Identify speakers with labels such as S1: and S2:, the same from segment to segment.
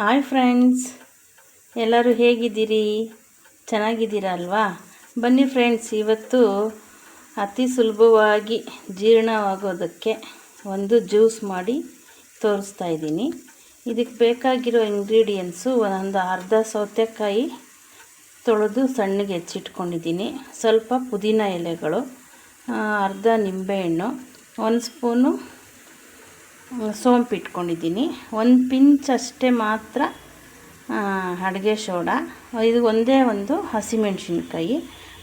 S1: Hi friends. ಎಲ್ಲರೂ ಹೇಗಿದ್ದೀರಿ? ಚೆನ್ನಾಗಿದ್ದೀರಾ ಅಲ್ವಾ? ಬನ್ನಿ ಫ್ರೆಂಡ್ಸ್, ಇವತ್ತು ಅತಿ ಸುಲಭವಾಗಿ ಜೀರ್ಣವಾಗೋದಕ್ಕೆ ಒಂದು ಜ್ಯೂಸ್ ಮಾಡಿ ತೋರಿಸ್ತಾ ಇದ್ದೀನಿ. ಇದಕ್ಕೆ ಬೇಕಾಗಿರೋ ಇಂಗ್ರೀಡಿಯೆಂಟ್ಸು ಒಂದು ಅರ್ಧ ಸೌತೆಕಾಯಿ ತೊಳೆದು ಸಣ್ಣಗೆ ಹೆಚ್ಚಿಟ್ಕೊಂಡಿದ್ದೀನಿ. ಸ್ವಲ್ಪ ಪುದೀನ ಎಲೆಗಳು ಅರ್ಧ ನಿಂಬೆಹಣ್ಣು, ಒಂದು ಸ್ಪೂನು ಸೋಂಪು ಇಟ್ಕೊಂಡಿದ್ದೀನಿ. ಒಂದು ಪಿಂಚ್ ಅಷ್ಟೇ ಮಾತ್ರ ಅಡುಗೆ ಸೋಡಾ. ಇದು ಒಂದೇ ಒಂದು ಹಸಿಮೆಣ್ಸಿನ್ಕಾಯಿ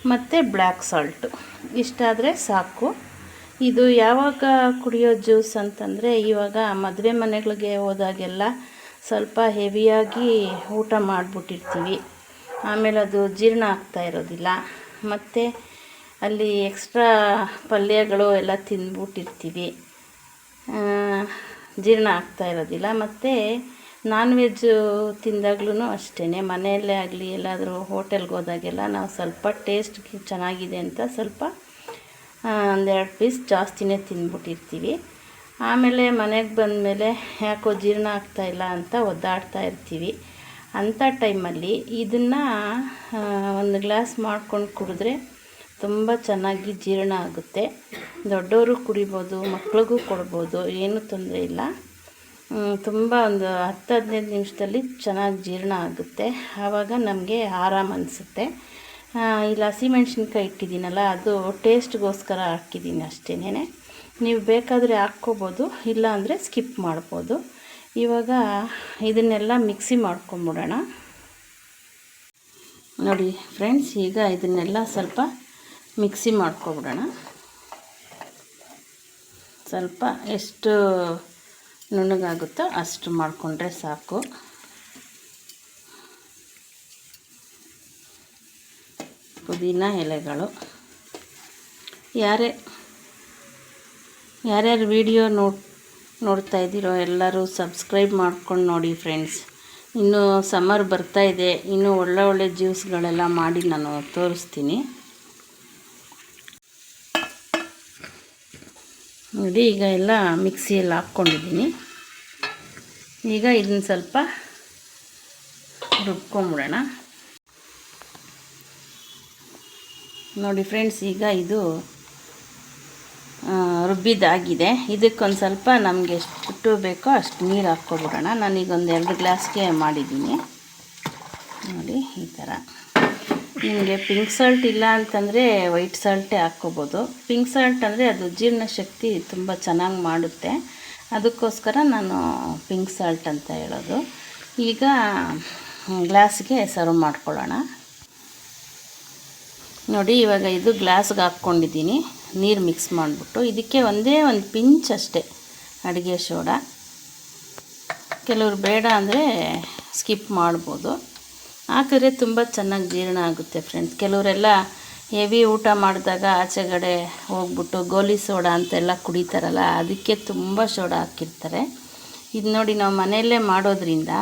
S1: ಮತ್ತು ಬ್ಲ್ಯಾಕ್ ಸಾಲ್ಟು. ಇಷ್ಟಾದರೆ ಸಾಕು. ಇದು ಯಾವಾಗ ಕುಡಿಯೋ ಜ್ಯೂಸ್ ಅಂತಂದರೆ, ಇವಾಗ ಮದುವೆ ಮನೆಗಳಿಗೆ ಹೋದಾಗೆಲ್ಲ ಸ್ವಲ್ಪ ಹೆವಿಯಾಗಿ ಊಟ ಮಾಡಿಬಿಟ್ಟಿರ್ತೀವಿ. ಆಮೇಲೆ ಅದು ಜೀರ್ಣ ಆಗ್ತಾ ಇರೋದಿಲ್ಲ. ಮತ್ತು ಅಲ್ಲಿ ಎಕ್ಸ್ಟ್ರಾ ಪಲ್ಯಗಳು ಎಲ್ಲ ತಿಂದ್ಬಿಟ್ಟಿರ್ತೀವಿ ಜೀರ್ಣ ಆಗ್ತಾ ಇರೋದಿಲ್ಲ. ಮತ್ತು ನಾನ್ ವೆಜ್ಜು ತಿಂದಾಗ್ಲೂ ಅಷ್ಟೇ ಮನೆಯಲ್ಲೇ ಆಗಲಿ, ಎಲ್ಲಾದರೂ ಹೋಟೆಲ್ಗೆ ಹೋದಾಗೆಲ್ಲ ನಾವು ಸ್ವಲ್ಪ ಟೇಸ್ಟ್ ಚೆನ್ನಾಗಿದೆ ಅಂತ ಸ್ವಲ್ಪ ಒಂದೆರಡು ಪೀಸ್ ಜಾಸ್ತಿನೇ ತಿಂದ್ಬಿಟ್ಟಿರ್ತೀವಿ. ಆಮೇಲೆ ಮನೆಗೆ ಬಂದಮೇಲೆ ಯಾಕೋ ಜೀರ್ಣ ಆಗ್ತಾಯಿಲ್ಲ ಅಂತ ಒದ್ದಾಡ್ತಾ ಇರ್ತೀವಿ. ಅಂಥ ಟೈಮಲ್ಲಿ ಇದನ್ನು ಒಂದು ಗ್ಲಾಸ್ ಮಾಡ್ಕೊಂಡು ಕುಡಿದ್ರೆ ತುಂಬ ಚೆನ್ನಾಗಿ ಜೀರ್ಣ ಆಗುತ್ತೆ. ದೊಡ್ಡವರು ಕುಡಿಬೋದು, ಮಕ್ಳಿಗೂ ಕೊಡ್ಬೋದು, ಏನೂ ತೊಂದರೆ ಇಲ್ಲ. ತುಂಬ ಒಂದು ಹತ್ತು, ಹದಿನೈದು ನಿಮಿಷದಲ್ಲಿ ಚೆನ್ನಾಗಿ ಜೀರ್ಣ ಆಗುತ್ತೆ. ಆವಾಗ ನಮಗೆ ಆರಾಮ ಅನಿಸುತ್ತೆ. ಇಲ್ಲಿ ಹಸಿಮೆಣ್ಸಿನ್ಕಾಯಿ ಇಟ್ಟಿದ್ದೀನಲ್ಲ, ಅದು ಟೇಸ್ಟ್ಗೋಸ್ಕರ ಹಾಕಿದ್ದೀನಿ ಅಷ್ಟೇ ನೀವು ಬೇಕಾದರೆ ಹಾಕ್ಕೋಬೋದು, ಇಲ್ಲ ಅಂದರೆ ಸ್ಕಿಪ್ ಮಾಡ್ಬೋದು. ಇವಾಗ ಇದನ್ನೆಲ್ಲ ಮಿಕ್ಸಿ ಮಾಡ್ಕೊಂಬಿಡೋಣ. ನೋಡಿ, ಫ್ರೆಂಡ್ಸ್, ಈಗ ಇದನ್ನೆಲ್ಲ ಸ್ವಲ್ಪ ಮಿಕ್ಸಿ ಮಾಡ್ಕೊಬಿಡೋಣ. ಸ್ವಲ್ಪ ಎಷ್ಟು ನುಣ್ಣಗಾಗುತ್ತೋ ಅಷ್ಟು ಮಾಡಿಕೊಂಡ್ರೆ ಸಾಕು. ಪುದೀನ ಎಲೆಗಳು. ಯಾರೇ ಯಾರ್ಯಾರು ವಿಡಿಯೋ ನೋಡ್ ನೋಡ್ತಾ ಇದ್ದೀರೋ ಎಲ್ಲರೂ ಸಬ್ಸ್ಕ್ರೈಬ್ ಮಾಡ್ಕೊಂಡು ನೋಡಿ ಫ್ರೆಂಡ್ಸ್. ಇನ್ನು ಸಮ್ಮರ್ ಬರ್ತಾ ಇದೆ. ಇನ್ನೂ ಒಳ್ಳೆ ಒಳ್ಳೆ ಜ್ಯೂಸ್ಗಳೆಲ್ಲ ಮಾಡಿ ನಾನು ತೋರಿಸ್ತೀನಿ. ನೋಡಿ, ಈಗ ಎಲ್ಲ ಮಿಕ್ಸಿಯಲ್ಲಿ ಹಾಕ್ಕೊಂಡಿದ್ದೀನಿ. ಈಗ ಇದನ್ನ ಸ್ವಲ್ಪ ರುಬ್ಕೊಂಬಿಡೋಣ. ನೋಡಿ ಫ್ರೆಂಡ್ಸ್, ಈಗ ಇದು ರುಬ್ಬಿದ್ದಾಗಿದೆ. ಇದಕ್ಕೊಂದು ಸ್ವಲ್ಪ ನಮಗೆ ಎಷ್ಟು ಬೇಕೋ ಅಷ್ಟು ನೀರು ಹಾಕ್ಕೊಬಿಡೋಣ. ನಾನೀಗ ಒಂದು ಎರಡು ಗ್ಲಾಸ್ಗೆ ಮಾಡಿದ್ದೀನಿ. ನೋಡಿ, ಈ ಥರ ನಿಮಗೆ ಪಿಂಕ್ ಸಾಲ್ಟ್ ಇಲ್ಲ ಅಂತಂದರೆ ವೈಟ್ ಸಾಲ್ಟೇ ಹಾಕ್ಕೋಬೋದು. ಪಿಂಕ್ ಸಾಲ್ಟ್ ಅಂದರೆ ಅದು ಜೀರ್ಣಶಕ್ತಿ ತುಂಬ ಚೆನ್ನಾಗಿ ಮಾಡುತ್ತೆ. ಅದಕ್ಕೋಸ್ಕರ ನಾನು ಪಿಂಕ್ ಸಾಲ್ಟ್ ಅಂತ ಹೇಳೋದು. ಈಗ ಗ್ಲಾಸ್ಗೆ ಸರ್ವ್ ಮಾಡ್ಕೊಳ್ಳೋಣ. ನೋಡಿ, ಇವಾಗ ಇದು ಗ್ಲಾಸ್ಗೆ ಹಾಕ್ಕೊಂಡಿದ್ದೀನಿ. ನೀರು ಮಿಕ್ಸ್ ಮಾಡಿಬಿಟ್ಟು ಇದಕ್ಕೆ ಒಂದೇ ಒಂದು ಪಿಂಚ್ ಅಷ್ಟೇ ಅಡುಗೆ ಸೋಡಾ. ಕೆಲವರು ಬೇಡ ಅಂದರೆ ಸ್ಕಿಪ್ ಮಾಡ್ಬೋದು. ಹಾಕಿದ್ರೆ ತುಂಬ ಚೆನ್ನಾಗಿ ಜೀರ್ಣ ಆಗುತ್ತೆ ಫ್ರೆಂಡ್ಸ್ ಕೆಲವರೆಲ್ಲ ಹೆವಿ ಊಟ ಮಾಡಿದಾಗ ಆಚೆಗಡೆ ಹೋಗ್ಬಿಟ್ಟು ಗೋಲಿ ಸೋಡಾ ಅಂತೆಲ್ಲ ಕುಡಿತಾರಲ್ಲ, ಅದಕ್ಕೆ ತುಂಬ ಸೋಡಾ ಹಾಕಿರ್ತಾರೆ. ಇದು ನೋಡಿ ನಾವು ಮನೆಯಲ್ಲೇ ಮಾಡೋದ್ರಿಂದ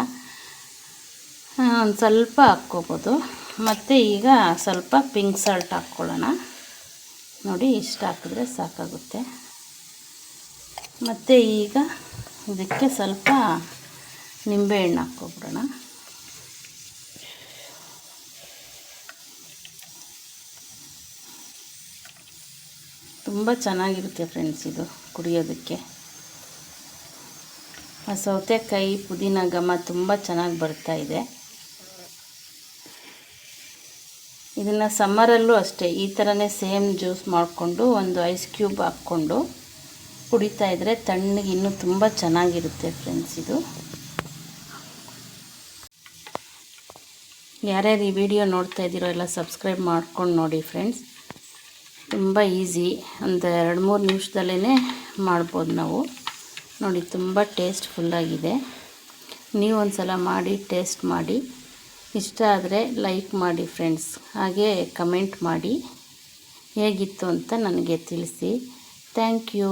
S1: ಒಂದು ಸ್ವಲ್ಪ ಹಾಕ್ಕೋಬೋದು. ಮತ್ತು ಈಗ ಸ್ವಲ್ಪ ಪಿಂಕ್ ಸಾಲ್ಟ್ ಹಾಕ್ಕೊಳ್ಳೋಣ. ನೋಡಿ ಇಷ್ಟು ಹಾಕಿದ್ರೆ ಸಾಕಾಗುತ್ತೆ. ಮತ್ತು ಈಗ ಇದಕ್ಕೆ ಸ್ವಲ್ಪ ನಿಂಬೆಹಣ್ಣು ಹಾಕ್ಕೊಬಿಡೋಣ. ತುಂಬ ಚೆನ್ನಾಗಿರುತ್ತೆ ಫ್ರೆಂಡ್ಸ್ ಇದು ಕುಡಿಯೋದಕ್ಕೆ. ಸೌತೆಕಾಯಿ ಪುದೀನ ಘಮ ತುಂಬ ಚೆನ್ನಾಗಿ ಬರ್ತಾ ಇದೆ. ಇದನ್ನು ಸಮ್ಮರಲ್ಲೂ ಅಷ್ಟೇ, ಈ ಥರನೇ ಸೇಮ್ ಜ್ಯೂಸ್ ಮಾಡಿಕೊಂಡು ಒಂದು ಐಸ್ ಕ್ಯೂಬ್ ಹಾಕ್ಕೊಂಡು ಕುಡಿತಾ ಇದ್ದರೆ ತಣ್ಣಗೆ ಇನ್ನೂ ತುಂಬ ಚೆನ್ನಾಗಿರುತ್ತೆ ಫ್ರೆಂಡ್ಸ್ ಇದು. ಯಾರ್ಯಾರು ಈ ವಿಡಿಯೋ ನೋಡ್ತಾ ಇದ್ದೀರೋ ಎಲ್ಲ ಸಬ್ಸ್ಕ್ರೈಬ್ ಮಾಡ್ಕೊಂಡು ನೋಡಿ ಫ್ರೆಂಡ್ಸ್ ತುಂಬ ಈಸಿ. ಒಂದು ಎರಡು ಮೂರು ನಿಮಿಷದಲ್ಲೇ ಮಾಡ್ಬೋದು ನಾವು. ನೋಡಿ, ತುಂಬ ಟೇಸ್ಟ್ಫುಲ್ಲಾಗಿದೆ ನೀವು ಒಂದು ಸಲ ಮಾಡಿ, ಟೇಸ್ಟ್ ಮಾಡಿ. ಇಷ್ಟ ಆದರೆ ಲೈಕ್ ಮಾಡಿ ಫ್ರೆಂಡ್ಸ್. ಹಾಗೆ ಕಮೆಂಟ್ ಮಾಡಿ. ಹೇಗಿತ್ತು ಅಂತ ನನಗೆ ತಿಳಿಸಿ. Thank you.